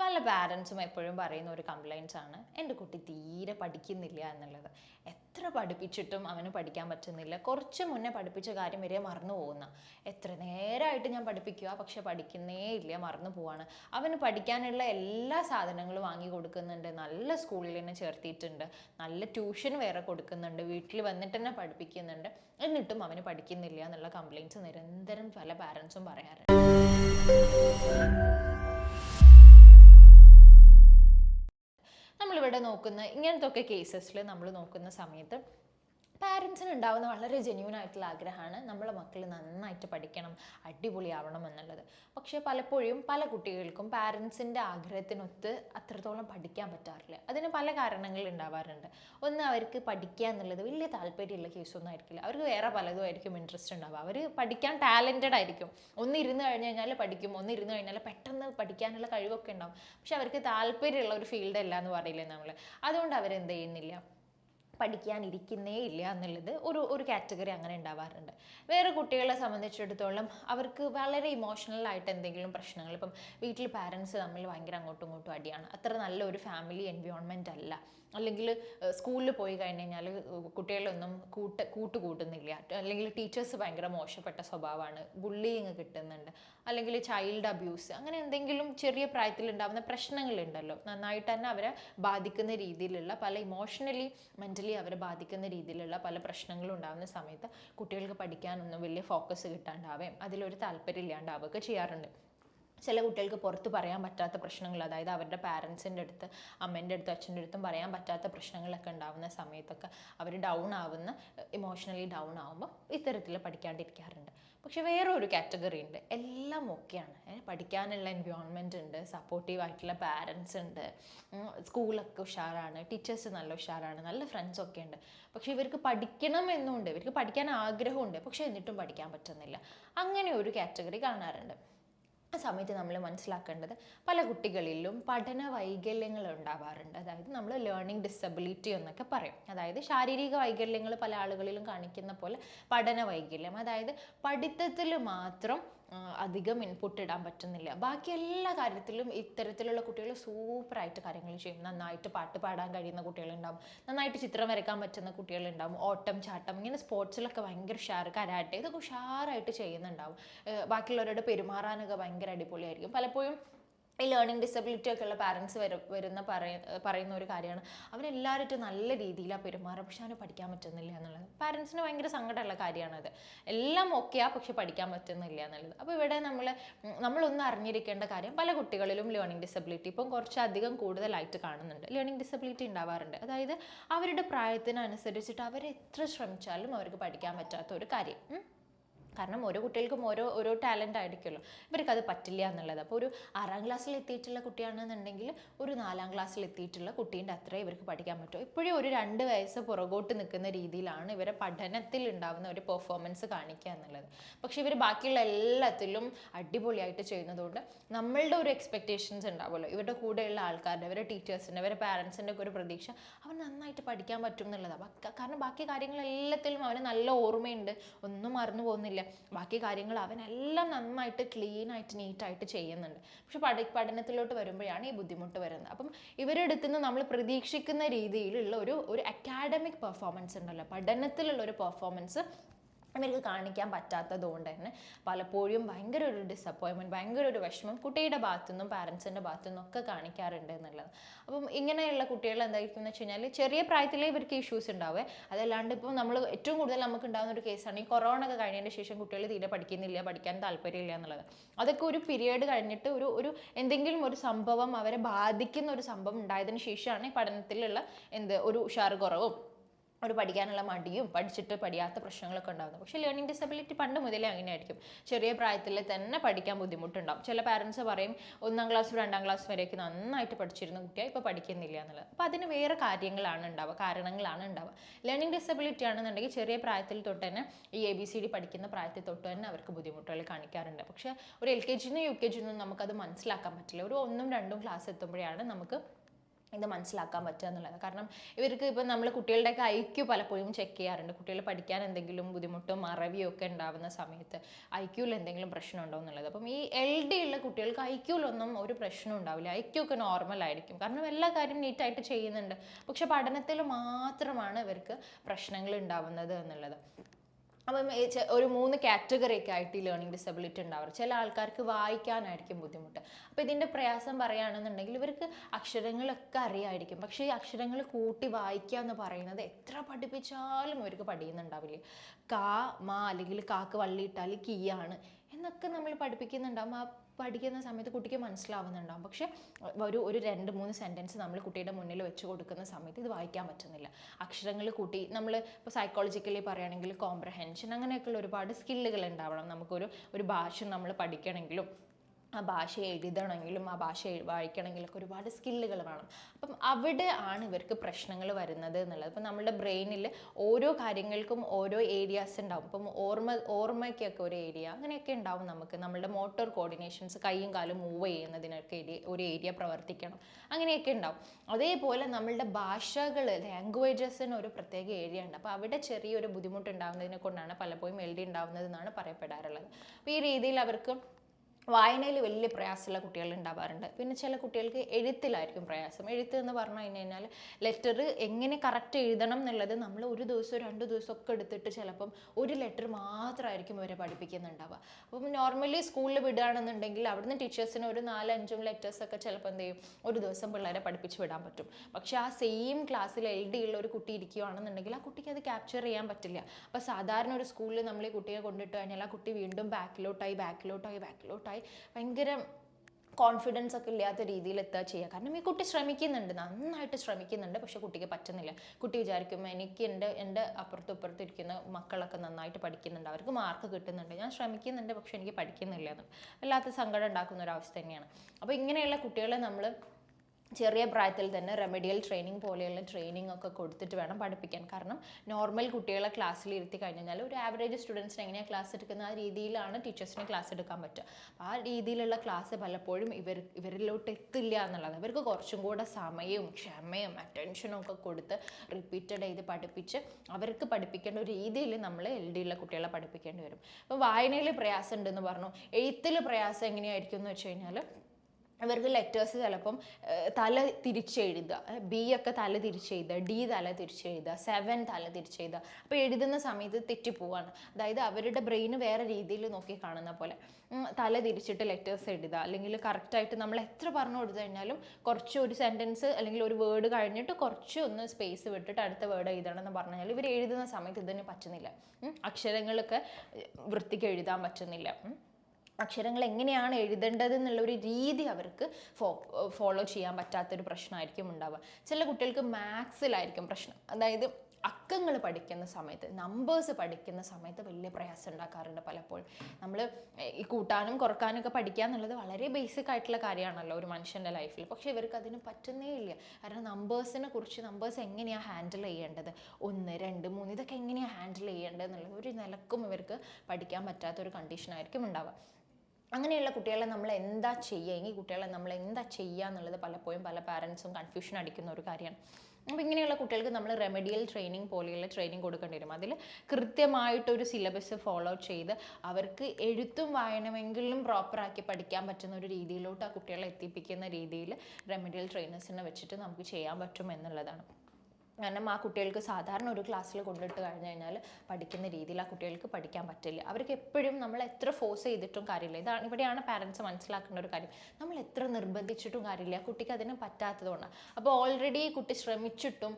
പല പാരൻസും എപ്പോഴും പറയുന്ന ഒരു കംപ്ലയിൻസ് ആണ്. എന്റെ കുട്ടി തീരെ പഠിക്കുന്നില്ല എന്നുള്ളത്. എത്ര പഠിപ്പിച്ചിട്ടും അവന് പഠിക്കാൻ പറ്റുന്നില്ല. കുറച്ച് മുന്നേ പഠിപ്പിച്ച കാര്യം വരെ മറന്നു പോകുന്ന. എത്ര നേരമായിട്ട് ഞാൻ പഠിപ്പിക്കുക പക്ഷെ പഠിക്കുന്നേ ഇല്ല മറന്നു പോവാണ്. അവന് പഠിക്കാനുള്ള എല്ലാ സാധനങ്ങളും വാങ്ങി കൊടുക്കുന്നുണ്ട്. നല്ല സ്കൂളിൽ തന്നെ ചേർത്തിയിട്ടുണ്ട്. നല്ല ട്യൂഷൻ വേറെ കൊടുക്കുന്നുണ്ട്. വീട്ടിൽ വന്നിട്ട് തന്നെ പഠിപ്പിക്കുന്നുണ്ട്. എന്നിട്ടും അവന് പഠിക്കുന്നില്ല എന്നുള്ള കംപ്ലയിന്റ്സ് നിരന്തരം പല പാരൻസും പറയാറുണ്ട് നമ്മളിവിടെ നോക്കുന്ന ഇങ്ങനത്തെ ഒക്കെ കേസസിൽ നമ്മൾ നോക്കുന്ന സമയത്ത് പാരൻസിന് ഉണ്ടാവുന്ന വളരെ ജെന്യൂൻ ആയിട്ടുള്ള ആഗ്രഹമാണ് നമ്മളെ മക്കൾ നന്നായിട്ട് പഠിക്കണം അടിപൊളിയാവണം എന്നുള്ളത്. പക്ഷേ പലപ്പോഴും പല കുട്ടികൾക്കും പാരൻസിന്റെ ആഗ്രഹത്തിനൊത്ത് അത്രത്തോളം പഠിക്കാൻ പറ്റാറില്ല. അതിന് പല കാരണങ്ങൾ ഉണ്ടാവാറുണ്ട്. ഒന്ന് അവർക്ക് പഠിക്കുക എന്നുള്ളത് വലിയ താല്പര്യമുള്ള കേസൊന്നും ആയിരിക്കില്ല. അവർക്ക് വേറെ പലതും ആയിരിക്കും ഇൻട്രസ്റ്റ് ഉണ്ടാവുക. അവർ പഠിക്കാൻ ടാലന്റഡ് ആയിരിക്കും. ഒന്ന് ഇരുന്ന് കഴിഞ്ഞ് കഴിഞ്ഞാൽ പഠിക്കും ഒന്ന് ഇരുന്ന് കഴിഞ്ഞാൽ പെട്ടെന്ന് പഠിക്കാനുള്ള കഴിവൊക്കെ ഉണ്ടാവും. പക്ഷെ അവർക്ക് താല്പര്യമുള്ള ഒരു ഫീൽഡ് അല്ല എന്ന് പറയില്ലേ നമ്മൾ അതുകൊണ്ട് അവരെന്ത് ചെയ്യുന്നില്ല? പഠിക്കാനിരിക്കുന്നേ ഇല്ല എന്നുള്ളത് ഒരു ഒരു കാറ്റഗറി അങ്ങനെ ഉണ്ടാവാറുണ്ട്. വേറെ കുട്ടികളെ സംബന്ധിച്ചിടത്തോളം അവർക്ക് വളരെ ഇമോഷണൽ ആയിട്ട് എന്തെങ്കിലും പ്രശ്നങ്ങൾ ഇപ്പം വീട്ടിൽ പാരൻസ് തമ്മിൽ ഭയങ്കര അങ്ങോട്ടും ഇങ്ങോട്ടും അടിയാണ്. അത്ര നല്ലൊരു ഫാമിലി എൻവയോൺമെന്റ് അല്ല. അല്ലെങ്കിൽ സ്കൂളിൽ പോയി കഴിഞ്ഞ് കഴിഞ്ഞാൽ കുട്ടികളൊന്നും കൂട്ട് കൂട്ട് കൂട്ടുന്നില്ല അല്ലെങ്കിൽ ടീച്ചേഴ്സ് ഭയങ്കര മോശപ്പെട്ട സ്വഭാവമാണ്. ബുള്ളിങ് കിട്ടുന്നുണ്ട്. അല്ലെങ്കിൽ ചൈൽഡ് അബ്യൂസ് അങ്ങനെ എന്തെങ്കിലും ചെറിയ പ്രായത്തിൽ ഉണ്ടാകുന്ന പ്രശ്നങ്ങളുണ്ടല്ലോ. നന്നായിട്ട് തന്നെ അവരെ ബാധിക്കുന്ന രീതിയിലുള്ള പല ഇമോഷണലി മെന്റലി അവരെ ബാധിക്കുന്ന രീതിയിലുള്ള പല പ്രശ്നങ്ങളും ഉണ്ടാകുന്ന സമയത്ത് കുട്ടികൾക്ക് പഠിക്കാനൊന്നും വലിയ ഫോക്കസ് കിട്ടാണ്ടാവുകയും അതിലൊരു താല്പര്യം ഇല്ലാണ്ടാവുകയൊക്കെ ചെയ്യാറുണ്ട്. ചില കുട്ടികൾക്ക് പുറത്ത് പറയാൻ പറ്റാത്ത പ്രശ്നങ്ങൾ അതായത് അവരുടെ പാരൻസിന്റെ അടുത്ത് അമ്മേന്റെ അടുത്ത് അച്ഛന്റെ അടുത്തും പറയാൻ പറ്റാത്ത പ്രശ്നങ്ങളൊക്കെ ഉണ്ടാവുന്ന സമയത്തൊക്കെ അവർ ഡൗൺ ആവുന്ന ഇമോഷണലി ഡൗൺ ആവുമ്പോൾ ഇത്തരത്തിൽ പഠിക്കാണ്ടിരിക്കാറുണ്ട്. പക്ഷെ വേറൊരു കാറ്റഗറി ഉണ്ട്. എല്ലാം ഓക്കെയാണ് ഏ, പഠിക്കാനുള്ള എൻവയോൺമെന്റ് ഉണ്ട് സപ്പോർട്ടീവ് ആയിട്ടുള്ള പാരൻസ് ഉണ്ട്. സ്കൂളൊക്കെ ഉഷാറാണ് ടീച്ചേഴ്സ് നല്ല ഉഷാറാണ് നല്ല ഫ്രണ്ട്സ് ഒക്കെ ഉണ്ട്. പക്ഷെ ഇവർക്ക് പഠിക്കണം എന്നുണ്ട്. ഇവർക്ക് പഠിക്കാൻ ആഗ്രഹമുണ്ട്. പക്ഷെ എന്നിട്ടും പഠിക്കാൻ പറ്റുന്നില്ല. അങ്ങനെ ഒരു കാറ്റഗറി കാണാറുണ്ട്. ആ സമയത്ത് നമ്മൾ മനസ്സിലാക്കേണ്ടത് പല കുട്ടികളിലും പഠന വൈകല്യങ്ങൾ ഉണ്ടാവാറുണ്ട്. അതായത് നമ്മൾ ലേണിംഗ് ഡിസബിലിറ്റി എന്നൊക്കെ പറയും. അതായത് ശാരീരിക വൈകല്യങ്ങൾ പല ആളുകളിലും കാണിക്കുന്ന പോലെ പഠന വൈകല്യം. അതായത് പഠിത്തത്തിൽ മാത്രം അധികം ഇൻപുട്ട് ഇടാൻ പറ്റുന്നില്ല. ബാക്കി എല്ലാ കാര്യത്തിലും ഇത്തരത്തിലുള്ള കുട്ടികൾ സൂപ്പറായിട്ട് കാര്യങ്ങൾ ചെയ്യും. നന്നായിട്ട് പാട്ട് പാടാൻ കഴിയുന്ന കുട്ടികളുണ്ടാവും. നന്നായിട്ട് ചിത്രം വരയ്ക്കാൻ പറ്റുന്ന കുട്ടികളുണ്ടാവും. ഓട്ടം ചാട്ടം ഇങ്ങനെ സ്പോർട്സിലൊക്കെ ഭയങ്കര ഉഷാർ കരാട്ടെ ഇതൊക്കെ ഉഷാറായിട്ട് ചെയ്യുന്നുണ്ടാവും. ബാക്കിയുള്ളവരോട് പെരുമാറാനൊക്കെ ഭയങ്കര അടിപൊളിയായിരിക്കും. പലപ്പോഴും ഈ ലേണിംഗ് ഡിസബിലിറ്റി ഒക്കെ ഉള്ള പാരൻസ് വരും വരുന്ന പറയ പറയുന്ന ഒരു കാര്യമാണ്. അവരെല്ലാവരും നല്ല രീതിയിലാണ് പെരുമാറുക. പക്ഷെ അവന് പഠിക്കാൻ പറ്റുന്നില്ല എന്നുള്ളത്. പാരൻസിന് ഭയങ്കര സങ്കടമുള്ള കാര്യമാണത് എല്ലാം ഓക്കെയാ പക്ഷെ പഠിക്കാൻ പറ്റുന്നില്ല എന്നുള്ളത്. അപ്പോൾ ഇവിടെ നമ്മൾ നമ്മളൊന്നും അറിഞ്ഞിരിക്കേണ്ട കാര്യം പല കുട്ടികളിലും ലേണിംഗ് ഡിസബിലിറ്റി ഇപ്പം കുറച്ചധികം കൂടുതലായിട്ട് കാണുന്നുണ്ട്. ലേണിംഗ് ഡിസബിലിറ്റി ഉണ്ടാവാറുണ്ട്. അതായത് അവരുടെ പ്രായത്തിനനുസരിച്ചിട്ട് അവരെത്ര ശ്രമിച്ചാലും അവർക്ക് പഠിക്കാൻ പറ്റാത്ത ഒരു കാര്യം. കാരണം ഓരോ കുട്ടികൾക്കും ഓരോ ഓരോ ടാലന്റ് ആയിരിക്കുമല്ലോ. ഇവർക്ക് അത് പറ്റില്ല എന്നുള്ളത്. അപ്പോൾ ഒരു ആറാം ക്ലാസ്സിൽ എത്തിയിട്ടുള്ള കുട്ടിയാണെന്നുണ്ടെങ്കിൽ ഒരു നാലാം ക്ലാസ്സിൽ എത്തിയിട്ടുള്ള കുട്ടീന്റെ അത്രേ ഇവർക്ക് പഠിക്കാൻ പറ്റും. ഇപ്പോഴും ഒരു രണ്ട് വയസ്സ് പുറകോട്ട് നിൽക്കുന്ന രീതിയിലാണ് ഇവരെ പഠനത്തിൽ ഉണ്ടാകുന്ന ഒരു പെർഫോമൻസ് കാണിക്കുക എന്നുള്ളത്. പക്ഷെ ഇവർ ബാക്കിയുള്ള എല്ലാത്തിലും അടിപൊളിയായിട്ട് ചെയ്യുന്നതുകൊണ്ട് നമ്മളുടെ ഒരു എക്സ്പെക്റ്റേഷൻസ് ഉണ്ടാവുമല്ലോ. ഇവരുടെ കൂടെയുള്ള ആൾക്കാരുടെ ഇവരുടെ ടീച്ചേഴ്സിന്റെ ഇവരുടെ പാരൻസിന്റെ ഒക്കെ ഒരു പ്രതീക്ഷ അവൻ നന്നായിട്ട് പഠിക്കാൻ പറ്റും എന്നുള്ളതാണ്. കാരണം ബാക്കി കാര്യങ്ങളെല്ലാത്തിലും അവന് നല്ല ഓർമ്മയുണ്ട്. ഒന്നും മറന്നു പോകുന്നില്ല. ബാക്കി കാര്യങ്ങൾ അവനെല്ലാം നന്നായിട്ട് ക്ലീൻ ആയിട്ട് നീറ്റായിട്ട് ചെയ്യുന്നുണ്ട്. പക്ഷെ പഠി പഠനത്തിലോട്ട് വരുമ്പോഴാണ് ഈ ബുദ്ധിമുട്ട് വരുന്നത്. അപ്പം ഇവരുടെ അടുത്ത് നമ്മൾ പ്രതീക്ഷിക്കുന്ന രീതിയിലുള്ള ഒരു ഒരു അക്കാഡമിക് പെർഫോമൻസ് ഉണ്ടല്ലോ. പഠനത്തിലുള്ള ഒരു പെർഫോമൻസ് ഇവർക്ക് കാണിക്കാൻ പറ്റാത്തത് കൊണ്ട് തന്നെ പലപ്പോഴും ഭയങ്കര ഒരു ഡിസപ്പോയിൻമെന്റ് ഭയങ്കര ഒരു വിഷമം കുട്ടിയുടെ ഭാഗത്തു നിന്നും പാരൻസിന്റെ ഭാഗത്തു നിന്നും ഒക്കെ കാണിക്കാറുണ്ട് എന്നുള്ളത്. അപ്പം ഇങ്ങനെയുള്ള കുട്ടികൾ എന്തായിരിക്കും എന്ന് വെച്ച് കഴിഞ്ഞാൽ ചെറിയ പ്രായത്തിലേ ഇവർക്ക് ഇഷ്യൂസ് ഉണ്ടാവേ അതല്ലാണ്ട് ഇപ്പോൾ നമ്മൾ ഏറ്റവും കൂടുതൽ നമുക്ക് ഉണ്ടാകുന്ന ഒരു കേസാണ് ഈ കൊറോണ ഒക്കെ കഴിഞ്ഞതിന് ശേഷം കുട്ടികൾ തീരെ പഠിക്കുന്നില്ല പഠിക്കാൻ താല്പര്യമില്ല എന്നുള്ളത്. അതൊക്കെ ഒരു പീരീഡ് കഴിഞ്ഞിട്ട് ഒരു ഒരു എന്തെങ്കിലും ഒരു സംഭവം അവരെ ബാധിക്കുന്ന ഒരു സംഭവം ഉണ്ടായതിന് ശേഷമാണ് പഠനത്തിലുള്ള എന്ത് ഒരു ഉഷാർ കുറവും ഒരു പഠിക്കാനുള്ള മടിയും പഠിച്ചിട്ട് പഠിയാത്ത പ്രശ്നങ്ങളൊക്കെ ഉണ്ടാകുന്നത് പക്ഷേ ലേണിംഗ് ഡിസബിലിറ്റി പണ്ട് മുതലേ അങ്ങനെയായിരിക്കും. ചെറിയ പ്രായത്തിൽ തന്നെ പഠിക്കാൻ ബുദ്ധിമുട്ടുണ്ടാകും. ചില പാരൻസ് പറയും ഒന്നാം ക്ലാസ് രണ്ടാം ക്ലാസ് വരെയൊക്കെ നന്നായിട്ട് പഠിച്ചിരുന്ന കുട്ടിയാണ് ഇപ്പോൾ പഠിക്കുന്നില്ല എന്നുള്ളത്. അപ്പോൾ അതിന് വേറെ കാര്യങ്ങളാണ് ഉണ്ടാവുക കാരണങ്ങളാണ് ഉണ്ടാവുക. ലേണിംഗ് ഡിസബിലിറ്റി ആണെന്നുണ്ടെങ്കിൽ ചെറിയ പ്രായത്തിൽ തൊട്ട് തന്നെ ഈ എ ബി സി ഡി പഠിക്കുന്ന പ്രായത്തിൽ തൊട്ട് തന്നെ അവർക്ക് ബുദ്ധിമുട്ടുകൾ കാണിക്കാറുണ്ട്. പക്ഷേ ഒരു എൽ കെ ജിന്നും യു കെ ജിന്നും നമുക്കത് മനസ്സിലാക്കാൻ പറ്റില്ല. ഒരു ഒന്നും രണ്ടും ക്ലാസ് എത്തുമ്പോഴാണ് നമുക്ക് ഇത് മനസ്സിലാക്കാൻ പറ്റുക എന്നുള്ളത്. കാരണം ഇവർക്ക് ഇപ്പം നമ്മൾ കുട്ടികളുടെയൊക്കെ ഐക്യു പലപ്പോഴും ചെക്ക് ചെയ്യാറുണ്ട്. കുട്ടികൾ പഠിക്കാൻ എന്തെങ്കിലും ബുദ്ധിമുട്ടോ മറവിയോ ഒക്കെ ഉണ്ടാവുന്ന സമയത്ത് ഐക്യുവിൽ എന്തെങ്കിലും പ്രശ്നം ഉണ്ടോ എന്നുള്ളത്. അപ്പം ഈ എൽ ഡി ഉള്ള കുട്ടികൾക്ക് ഐക്യുവിലൊന്നും ഒരു പ്രശ്നം ഉണ്ടാവില്ല. ഐക്യു ഒക്കെ നോർമൽ ആയിരിക്കും. കാരണം എല്ലാ കാര്യം നീറ്റായിട്ട് ചെയ്യുന്നുണ്ട്. പക്ഷെ പഠനത്തിൽ മാത്രമാണ് ഇവർക്ക് പ്രശ്നങ്ങൾ ഉണ്ടാവുന്നത് എന്നുള്ളത്. അപ്പം ഒരു മൂന്ന് കാറ്റഗറി ഒക്കെ ആയിട്ട് ഈ ലേണിംഗ് ഡിസബിലിറ്റി ഉണ്ടാവാറ്. ചില ആൾക്കാർക്ക് വായിക്കാനായിരിക്കും ബുദ്ധിമുട്ട്. അപ്പോൾ ഇതിന്റെ പ്രയാസം പറയുകയാണെന്നുണ്ടെങ്കിൽ ഇവർക്ക് അക്ഷരങ്ങളൊക്കെ അറിയായിരിക്കും. പക്ഷേ ഈ അക്ഷരങ്ങൾ കൂട്ടി വായിക്കുക എന്ന് പറയുന്നത് എത്ര പഠിപ്പിച്ചാലും ഇവർക്ക് പഠിക്കുന്നുണ്ടാവില്ലേ കാ മാ അല്ലെങ്കിൽ കാക്ക് വള്ളിയിട്ടാൽ കീയാണ് എന്നൊക്കെ നമ്മൾ പഠിപ്പിക്കുന്നുണ്ടാവും. ആ പഠിക്കുന്ന സമയത്ത് കുട്ടിക്ക് മനസ്സിലാവുന്നുണ്ടാവും. പക്ഷേ ഒരു ഒരു രണ്ട് മൂന്ന് സെന്റൻസ് നമ്മൾ കുട്ടിയുടെ മുന്നിൽ വെച്ച് കൊടുക്കുന്ന സമയത്ത് ഇത് വായിക്കാൻ പറ്റുന്നില്ല. അക്ഷരങ്ങൾ കൂട്ടി നമ്മൾ ഇപ്പോൾ സൈക്കോളജിക്കലി പറയുകയാണെങ്കിൽ കോംപ്രഹെൻഷൻ അങ്ങനെയൊക്കെയുള്ള ഒരുപാട് സ്കില്ലുകൾ ഉണ്ടാവണം. നമുക്കൊരു ഒരു ഭാഷ നമ്മൾ പഠിക്കണമെങ്കിലും ആ ഭാഷ എഴുതണമെങ്കിലും ആ ഭാഷ വായിക്കണമെങ്കിലും വായിക്കണമെങ്കിലൊക്കെ ഒരുപാട് സ്കില്ലുകൾ വേണം. അപ്പം അവിടെ ആണ് ഇവർക്ക് പ്രശ്നങ്ങൾ വരുന്നത് എന്നുള്ളത്. അപ്പം നമ്മുടെ ബ്രെയിനിൽ ഓരോ കാര്യങ്ങൾക്കും ഓരോ ഏരിയാസ് ഉണ്ടാവും. ഇപ്പം ഓർമ്മ ഓർമ്മയ്ക്കൊക്കെ ഒരു ഏരിയ അങ്ങനെയൊക്കെ ഉണ്ടാവും നമുക്ക്. നമ്മുടെ മോട്ടോർ കോർഡിനേഷൻസ് കൈയും കാലും മൂവ് ചെയ്യുന്നതിനൊക്കെ ഒരു ഏരിയ പ്രവർത്തിക്കണം. അങ്ങനെയൊക്കെ ഉണ്ടാവും. അതേപോലെ നമ്മളുടെ ഭാഷകൾ ലാംഗ്വേജസിന് ഒരു പ്രത്യേക ഏരിയ ഉണ്ട്. അപ്പോൾ അവിടെ ചെറിയൊരു ബുദ്ധിമുട്ടുണ്ടാകുന്നതിനെ കൊണ്ടാണ് പലപ്പോഴും എൽ ഡി ഉണ്ടാകുന്നത് എന്നാണ് പറയപ്പെടാറുള്ളത്. അപ്പോൾ ഈ രീതിയിൽ അവർക്ക് വായനയിൽ വലിയ പ്രയാസമുള്ള കുട്ടികൾ ഉണ്ടാവാറുണ്ട്. പിന്നെ ചില കുട്ടികൾക്ക് എഴുത്തിലായിരിക്കും പ്രയാസം. എഴുത്ത് എന്ന് പറഞ്ഞു കഴിഞ്ഞ് കഴിഞ്ഞാൽ ലെറ്റർ എങ്ങനെ കറക്റ്റ് എഴുതണം എന്നുള്ളത് നമ്മൾ ഒരു ദിവസം രണ്ട് ദിവസം ഒക്കെ എടുത്തിട്ട് ചിലപ്പം ഒരു ലെറ്റർ മാത്രമായിരിക്കും ഇവരെ പഠിപ്പിക്കുന്നുണ്ടാവുക. അപ്പം നോർമലി സ്കൂളിൽ വിടുകയാണെന്നുണ്ടെങ്കിൽ അവിടുന്ന് ടീച്ചേഴ്സിന് ഒരു നാലഞ്ചും ലെറ്റേഴ്സൊക്കെ ചിലപ്പോൾ എന്ത് ചെയ്യും? ഒരു ദിവസം പിള്ളേരെ പഠിപ്പിച്ച് വിടാൻ പറ്റും. പക്ഷേ ആ സെയിം ക്ലാസ്സിൽ എൽ ഡി ഉള്ള ഒരു കുട്ടി ഇരിക്കുകയാണെന്നുണ്ടെങ്കിൽ ആ കുട്ടിക്ക് അത് ക്യാപ്ചർ ചെയ്യാൻ പറ്റില്ല. അപ്പോൾ സാധാരണ ഒരു സ്കൂളിൽ നമ്മൾ ഈ കുട്ടിയെ കൊണ്ടിട്ട് കഴിഞ്ഞാൽ ആ കുട്ടി വീണ്ടും ബാക്കിലോട്ടായി ബാക്കിലോട്ടായി ബാക്കിലോട്ടായി ഭയങ്കര കോൺഫിഡൻസ് ഒക്കെ ഇല്ലാത്ത രീതിയിൽ എത്തുക ചെയ്യുക കാരണം ഈ കുട്ടി ശ്രമിക്കുന്നുണ്ട്. നന്നായിട്ട് ശ്രമിക്കുന്നുണ്ട്. പക്ഷെ കുട്ടിക്ക് പറ്റുന്നില്ല. കുട്ടി വിചാരിക്കും എനിക്ക് എന്റെ എന്റെ അപ്പുറത്തും ഇപ്പുറത്തും ഇരിക്കുന്ന മക്കളൊക്കെ നന്നായിട്ട് പഠിക്കുന്നുണ്ട്. അവർക്ക് മാർക്ക് കിട്ടുന്നുണ്ട്. ഞാൻ ശ്രമിക്കുന്നുണ്ട് പക്ഷെ എനിക്ക് പഠിക്കുന്നില്ല എന്ന്. വല്ലാത്ത സങ്കടം ഉണ്ടാക്കുന്ന ഒരു അവസ്ഥ തന്നെയാണ്. അപ്പോൾ ഇങ്ങനെയുള്ള കുട്ടികളെ നമ്മൾ ചെറിയ പ്രായത്തിൽ തന്നെ റെമഡിയൽ ട്രെയിനിങ് പോലെയുള്ള ട്രെയിനിങ് ഒക്കെ കൊടുത്തിട്ട് വേണം പഠിപ്പിക്കാൻ. കാരണം നോർമൽ കുട്ടികളെ ക്ലാസ്സിൽ ഇരുത്തി കഴിഞ്ഞാൽ ഒരു ആവറേജ് സ്റ്റുഡൻസിന് എങ്ങനെയാണ് ക്ലാസ് എടുക്കുന്ന ആ രീതിയിലാണ് ടീച്ചേഴ്സിന് ക്ലാസ് എടുക്കാൻ പറ്റുക. അപ്പോൾ ആ രീതിയിലുള്ള ക്ലാസ് പലപ്പോഴും ഇവർ ഇവരിലോട്ട് എത്തില്ല എന്നുള്ളത്. ഇവർക്ക് കുറച്ചും കൂടെ സമയവും ക്ഷമയും അറ്റൻഷനും ഒക്കെ കൊടുത്ത് റിപ്പീറ്റഡ് ചെയ്ത് പഠിപ്പിച്ച് അവർക്ക് പഠിപ്പിക്കേണ്ട ഒരു രീതിയിൽ നമ്മൾ എൽ ഉള്ള കുട്ടികളെ പഠിപ്പിക്കേണ്ടി വരും. അപ്പോൾ വായനയിൽ പ്രയാസം ഉണ്ടെന്ന് പറഞ്ഞു. എഴുത്തിൽ പ്രയാസം എങ്ങനെയായിരിക്കും എന്ന് വെച്ച് കഴിഞ്ഞാൽ ഇവർക്ക് ലെറ്റേഴ്സ് ചിലപ്പം തല തിരിച്ചെഴുതുക ബി ഒക്കെ തല തിരിച്ചെഴുതുക ഡി തല തിരിച്ചെഴുതുക സെവൻ തല തിരിച്ചെഴുതുക അപ്പോൾ എഴുതുന്ന സമയത്ത് തെറ്റിപ്പോവാണ് അതായത് അവരുടെ ബ്രെയിൻ വേറെ രീതിയിൽ നോക്കി കാണുന്ന പോലെ. തല തിരിച്ചിട്ട് ലെറ്റേഴ്സ് എഴുതുക. അല്ലെങ്കിൽ കറക്റ്റായിട്ട് നമ്മൾ എത്ര പറഞ്ഞു കൊടുത്തു കഴിഞ്ഞാലും കുറച്ച് ഒരു സെന്റൻസ് അല്ലെങ്കിൽ ഒരു വേർഡ് കഴിഞ്ഞിട്ട് കുറച്ച് ഒന്ന് സ്പേസ് വിട്ടിട്ട് അടുത്ത വേർഡ് എഴുതണം എന്ന് പറഞ്ഞാൽ ഇവർ എഴുതുന്ന സമയത്ത് ഇതിന് പറ്റുന്നില്ല. അക്ഷരങ്ങളൊക്കെ വൃത്തിക്ക് എഴുതാൻ പറ്റുന്നില്ല. അക്ഷരങ്ങൾ എങ്ങനെയാണ് എഴുതേണ്ടത് എന്നുള്ള ഒരു രീതി അവർക്ക് ഫോ ഫോളോ ചെയ്യാൻ പറ്റാത്തൊരു പ്രശ്നമായിരിക്കും ഉണ്ടാവുക. ചില കുട്ടികൾക്ക് മാത്സിലായിരിക്കും പ്രശ്നം. അതായത് അക്കങ്ങൾ പഠിക്കുന്ന സമയത്ത് നമ്പേഴ്സ് പഠിക്കുന്ന സമയത്ത് വലിയ പ്രയാസം ഉണ്ടാക്കാറുണ്ട് പലപ്പോഴും. നമ്മൾ ഈ കൂട്ടാനും കുറക്കാനും ഒക്കെ പഠിക്കുക എന്നുള്ളത് വളരെ ബേസിക് ആയിട്ടുള്ള കാര്യമാണല്ലോ ഒരു മനുഷ്യന്റെ ലൈഫിൽ പക്ഷേ ഇവർക്ക് അതിന് പറ്റുന്നേ ഇല്ല. കാരണം നമ്പേഴ്സിനെ കുറിച്ച് നമ്പേഴ്സ് എങ്ങനെയാണ് ഹാൻഡിൽ ചെയ്യേണ്ടത്? ഒന്ന് രണ്ട് മൂന്ന് ഇതൊക്കെ എങ്ങനെയാണ് ഹാൻഡിൽ ചെയ്യേണ്ടത്? എന്നുള്ള ഒരു നിലക്കും ഇവർക്ക് പഠിക്കാൻ പറ്റാത്തൊരു കണ്ടീഷനായിരിക്കും ഉണ്ടാവുക. അങ്ങനെയുള്ള കുട്ടികളെ നമ്മൾ എന്താ ചെയ്യുക? ഈ കുട്ടികളെ നമ്മൾ എന്താ ചെയ്യുക എന്നുള്ളത് പലപ്പോഴും പല പാരൻസും കൺഫ്യൂഷൻ അടിക്കുന്ന ഒരു കാര്യമാണ്. അപ്പോൾ ഇങ്ങനെയുള്ള കുട്ടികൾക്ക് നമ്മൾ റെമഡിയൽ ട്രെയിനിങ് പോലെയുള്ള ട്രെയിനിങ് കൊടുക്കേണ്ടി വരും. അതിൽ കൃത്യമായിട്ടൊരു സിലബസ് ഫോളോ ചെയ്ത് അവർക്ക് എഴുത്തും വായനമെങ്കിലും പ്രോപ്പറാക്കി പഠിക്കാൻ പറ്റുന്ന ഒരു രീതിയിലോട്ട് ആ കുട്ടികളെ എത്തിപ്പിക്കുന്ന രീതിയിൽ റെമഡിയൽ ട്രെയിനേഴ്സിനെ വെച്ചിട്ട് നമുക്ക് ചെയ്യാൻ പറ്റും എന്നുള്ളതാണ്. കാരണം ആ കുട്ടികൾക്ക് സാധാരണ ഒരു ക്ലാസ്സിൽ കൊണ്ടിട്ട് കഴിഞ്ഞു കഴിഞ്ഞാൽ പഠിക്കുന്ന രീതിയിൽ ആ കുട്ടികൾക്ക് പഠിക്കാൻ പറ്റില്ല. അവർക്ക് എപ്പോഴും നമ്മൾ എത്ര ഫോഴ്സ് ചെയ്തിട്ടും കാര്യമില്ല. ഇതാണ് ഇവിടെയാണ് പാരൻസ് മനസ്സിലാക്കേണ്ട ഒരു കാര്യം. നമ്മൾ എത്ര നിർബന്ധിച്ചിട്ടും കാര്യമില്ല. കുട്ടിക്ക് അതിന് പറ്റാത്തതുകൊണ്ടാണ്. അപ്പോൾ ഓൾറെഡി ഈ കുട്ടി ശ്രമിച്ചിട്ടും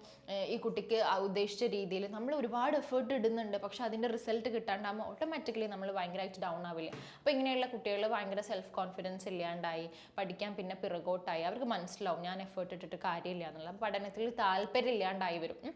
ഈ കുട്ടിക്ക് ഉദ്ദേശിച്ച രീതിയിൽ നമ്മൾ ഒരുപാട് എഫേർട്ട് ഇടുന്നുണ്ട്. പക്ഷെ അതിന്റെ റിസൾട്ട് കിട്ടാണ്ടാകുമ്പോൾ ഓട്ടോമാറ്റിക്കലി നമ്മൾ ഭയങ്കരമായിട്ട് ഡൗൺ ആവില്ല. അപ്പോൾ ഇങ്ങനെയുള്ള കുട്ടികൾ ഭയങ്കര സെൽഫ് കോൺഫിഡൻസ് ഇല്ലാണ്ടായി പഠിക്കാൻ പിന്നെ പിറകോട്ടായി. അവർക്ക് മനസ്സിലാവും ഞാൻ എഫേർട്ട് ഇട്ടിട്ട് കാര്യമില്ല എന്നുള്ളത്. പഠനത്തിൽ താല്പര്യം ഇല്ലാണ്ടായി വരും ഉം.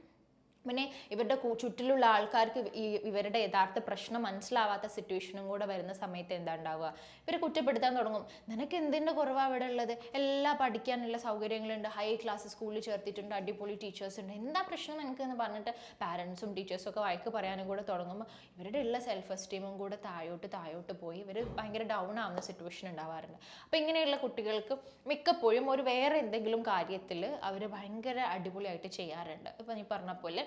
പിന്നെ ഇവരുടെ ചുറ്റിലുള്ള ആൾക്കാർക്ക് ഈ ഇവരുടെ യഥാർത്ഥ പ്രശ്നം മനസ്സിലാവാത്ത സിറ്റുവേഷനും കൂടെ വരുന്ന സമയത്ത് എന്താ ഉണ്ടാവുക? ഇവർ കുറ്റപ്പെടുത്താൻ തുടങ്ങും. നിനക്ക് എന്തിന്റെ കുറവാണ് ഇവിടെ ഉള്ളത്? എല്ലാ പഠിക്കാനുള്ള സൗകര്യങ്ങളുണ്ട്. ഹൈ ക്ലാസ് സ്കൂളിൽ ചേർത്തിട്ടുണ്ട്. അടിപൊളി ടീച്ചേഴ്സ് ഉണ്ട്. എന്താ പ്രശ്നം നിനക്ക്? എന്ന് പറഞ്ഞിട്ട് പാരൻസും ടീച്ചേഴ്സും ഒക്കെ വഴക്ക് പറയാനും കൂടെ തുടങ്ങുമ്പോൾ ഇവരുടെ ഉള്ള സെൽഫ് എസ്റ്റീമും കൂടെ താഴോട്ട് താഴോട്ട് പോയി ഇവർ ഭയങ്കര ഡൗൺ ആവുന്ന സിറ്റുവേഷൻ ഉണ്ടാവാറുണ്ട്. അപ്പോൾ ഇങ്ങനെയുള്ള കുട്ടികൾക്ക് മിക്കപ്പോഴും ഒരു വേറെ എന്തെങ്കിലും കാര്യത്തിൽ അവർ ഭയങ്കര അടിപൊളിയായിട്ട് ചെയ്യാറുണ്ട്. ഇപ്പം നീ പറഞ്ഞ പോലെ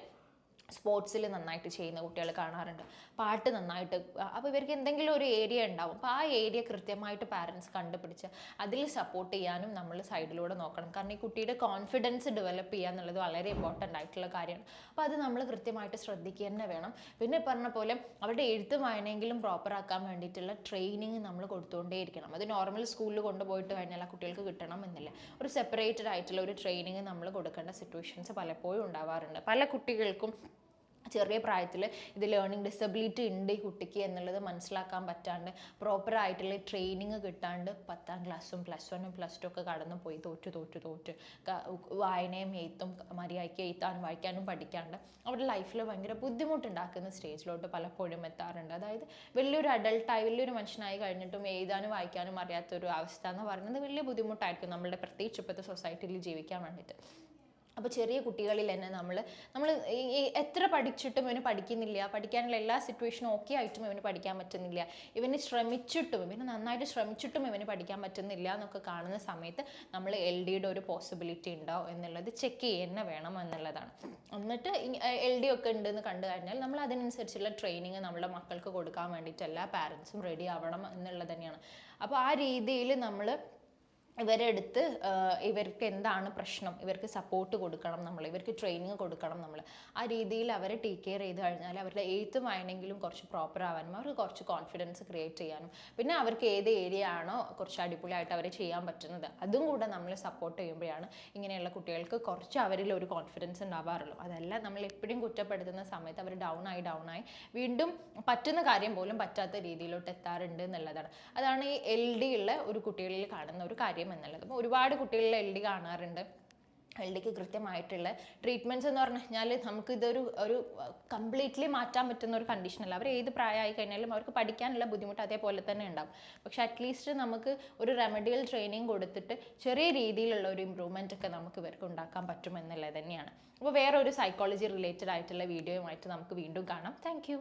സ്പോർട്സിൽ നന്നായിട്ട് ചെയ്യുന്ന കുട്ടികൾ കാണാറുണ്ട്. പാട്ട് നന്നായിട്ട് അപ്പോൾ ഇവർക്ക് എന്തെങ്കിലും ഒരു ഏരിയ ഉണ്ടാവും. അപ്പോൾ ആ ഏരിയ കൃത്യമായിട്ട് പാരൻസ് കണ്ടുപിടിച്ച് അതിൽ സപ്പോർട്ട് ചെയ്യാനും നമ്മൾ സൈഡിലൂടെ നോക്കണം. കാരണം ഈ കുട്ടിയുടെ കോൺഫിഡൻസ് ഡെവലപ്പ് ചെയ്യുക എന്നുള്ളത് വളരെ ഇമ്പോർട്ടന്റ് ആയിട്ടുള്ള കാര്യമാണ്. അപ്പോൾ അത് നമ്മൾ കൃത്യമായിട്ട് ശ്രദ്ധിക്കുക തന്നെ വേണം. പിന്നെ പറഞ്ഞ പോലെ അവരുടെ എഴുത്ത് വായനയെങ്കിലും പ്രോപ്പർ ആക്കാൻ വേണ്ടിയിട്ടുള്ള ട്രെയിനിങ് നമ്മൾ കൊടുത്തുകൊണ്ടേയിരിക്കണം. അത് നോർമൽ സ്കൂളിൽ കൊണ്ടുപോയിട്ട് കഴിഞ്ഞാൽ ആ കുട്ടികൾക്ക് കിട്ടണം എന്നില്ല. ഒരു സെപ്പറേറ്റഡ് ആയിട്ടുള്ള ഒരു ട്രെയിനിങ് നമ്മൾ കൊടുക്കേണ്ട സിറ്റുവേഷൻസ് പലപ്പോഴും ഉണ്ടാവാറുണ്ട്. പല കുട്ടികൾക്കും ചെറിയ പ്രായത്തിൽ ഇത് ലേണിംഗ് ഡിസബിലിറ്റി ഉണ്ട് ഈ കുട്ടിക്ക് എന്നുള്ളത് മനസ്സിലാക്കാൻ പറ്റാണ്ട് പ്രോപ്പർ ആയിട്ടുള്ള ട്രെയിനിങ് കിട്ടാണ്ട് പത്താം ക്ലാസ്സും പ്ലസ് വണ്ണും പ്ലസ് ടു ഒക്കെ കടന്നു പോയി. തോറ്റു തോറ്റു തോറ്റ്. വായനയും എഴുത്തും മര്യാദയ്ക്ക് എഴുത്താനും വായിക്കാനും പഠിക്കാണ്ട് അവരുടെ ലൈഫിൽ ഭയങ്കര ബുദ്ധിമുട്ടുണ്ടാക്കുന്ന സ്റ്റേജിലോട്ട് പലപ്പോഴും എത്താറുണ്ട്. അതായത് വലിയൊരു അഡൾട്ടായി വലിയൊരു മനുഷ്യനായി കഴിഞ്ഞിട്ടും എഴുതാനും വായിക്കാനും അറിയാത്തൊരു അവസ്ഥ എന്ന് പറയുന്നത് വലിയ ബുദ്ധിമുട്ടായിരിക്കും നമ്മളുടെ പ്രത്യേകിച്ച് ഇപ്പോഴത്തെ സൊസൈറ്റിയിൽ ജീവിക്കാൻ വേണ്ടിയിട്ട്. അപ്പോൾ ചെറിയ കുട്ടികളിൽ തന്നെ നമ്മൾ നമ്മൾ എത്ര പഠിച്ചിട്ടും ഇവന് പഠിക്കുന്നില്ല പഠിക്കാനുള്ള എല്ലാ സിറ്റുവേഷനും ഓക്കെ ആയിട്ടും ഇവന് പഠിക്കാൻ പറ്റുന്നില്ല. ഇവന് ശ്രമിച്ചിട്ടും ഇവന് നന്നായിട്ട് ശ്രമിച്ചിട്ടും ഇവന് പഠിക്കാൻ പറ്റുന്നില്ല എന്നൊക്കെ കാണുന്ന സമയത്ത് നമ്മൾ എൽ ഡിയുടെ ഒരു പോസിബിലിറ്റി ഉണ്ടോ എന്നുള്ളത് ചെക്ക് ചെയ്യുന്ന വേണം എന്നുള്ളതാണ്. എന്നിട്ട് എൽ ഡി ഒക്കെ ഉണ്ടെന്ന് കണ്ടു കഴിഞ്ഞാൽ നമ്മൾ അതിനനുസരിച്ചുള്ള ട്രെയിനിങ് നമ്മുടെ മക്കൾക്ക് കൊടുക്കാൻ വേണ്ടിയിട്ട് എല്ലാ പാരൻസും റെഡി ആവണം എന്നുള്ളത് തന്നെയാണ്. അപ്പോൾ ആ രീതിയിൽ നമ്മൾ ഇവരെ അടുത്ത് ഇവർക്ക് എന്താണ് പ്രശ്നം? ഇവർക്ക് സപ്പോർട്ട് കൊടുക്കണം നമ്മൾ ഇവർക്ക് ട്രെയിനിങ് കൊടുക്കണം നമ്മൾ ആ രീതിയിൽ അവരെ ടേക്ക് കെയർ ചെയ്ത് കഴിഞ്ഞാൽ അവരുടെ എഴുത്തും വായനെങ്കിലും കുറച്ച് പ്രോപ്പർ ആവാനും അവർക്ക് കുറച്ച് കോൺഫിഡൻസ് ക്രിയേറ്റ് ചെയ്യാനും. പിന്നെ അവർക്ക് ഏത് ഏരിയ ആണോ കുറച്ച് അടിപൊളിയായിട്ട് അവരെ ചെയ്യാൻ പറ്റുന്നത് അതും കൂടെ നമ്മൾ സപ്പോർട്ട് ചെയ്യുമ്പോഴാണ് ഇങ്ങനെയുള്ള കുട്ടികൾക്ക് കുറച്ച് അവരിൽ ഒരു കോൺഫിഡൻസ് ഉണ്ടാവാറുള്ളൂ. അതല്ല നമ്മൾ എപ്പോഴും കുറ്റപ്പെടുത്തുന്ന സമയത്ത് അവർ ഡൗൺ ആയി ഡൗൺ ആയി വീണ്ടും പറ്റുന്ന കാര്യം പോലും പറ്റാത്ത രീതിയിലോട്ട് എത്താറുണ്ട് എന്നുള്ളതാണ്. അതാണ് ഈ എൽ ഡി ഉള്ള ഒരു കുട്ടികളിൽ കാണുന്ന ഒരു കാര്യം. എന്നുള്ളത്. അപ്പോൾ ഒരുപാട് കുട്ടികളിൽ എൽ ഡി കാണാറുണ്ട്. എൽ ഡിക്ക് കൃത്യമായിട്ടുള്ള ട്രീറ്റ്മെന്റ്സ് എന്ന് പറഞ്ഞു കഴിഞ്ഞാൽ നമുക്ക് ഇതൊരു ഒരു കംപ്ലീറ്റ്ലി മാറ്റാൻ പറ്റുന്ന ഒരു കണ്ടീഷനല്ല അവർ ഏത് പ്രായമായി കഴിഞ്ഞാലും അവർക്ക് പഠിക്കാനുള്ള ബുദ്ധിമുട്ട് അതേപോലെ തന്നെ ഉണ്ടാവും. പക്ഷെ അറ്റ്ലീസ്റ്റ് നമുക്ക് ഒരു റെമഡിയൽ ട്രെയിനിങ് കൊടുത്തിട്ട് ചെറിയ രീതിയിലുള്ള ഒരു ഇമ്പ്രൂവ്മെന്റ് ഒക്കെ നമുക്ക് ഇവർക്ക് ഉണ്ടാക്കാൻ പറ്റും എന്നുള്ളത് തന്നെയാണ്. അപ്പോൾ വേറെ ഒരു സൈക്കോളജി റിലേറ്റഡ് ആയിട്ടുള്ള വീഡിയോയുമായിട്ട് നമുക്ക് വീണ്ടും കാണാം. താങ്ക്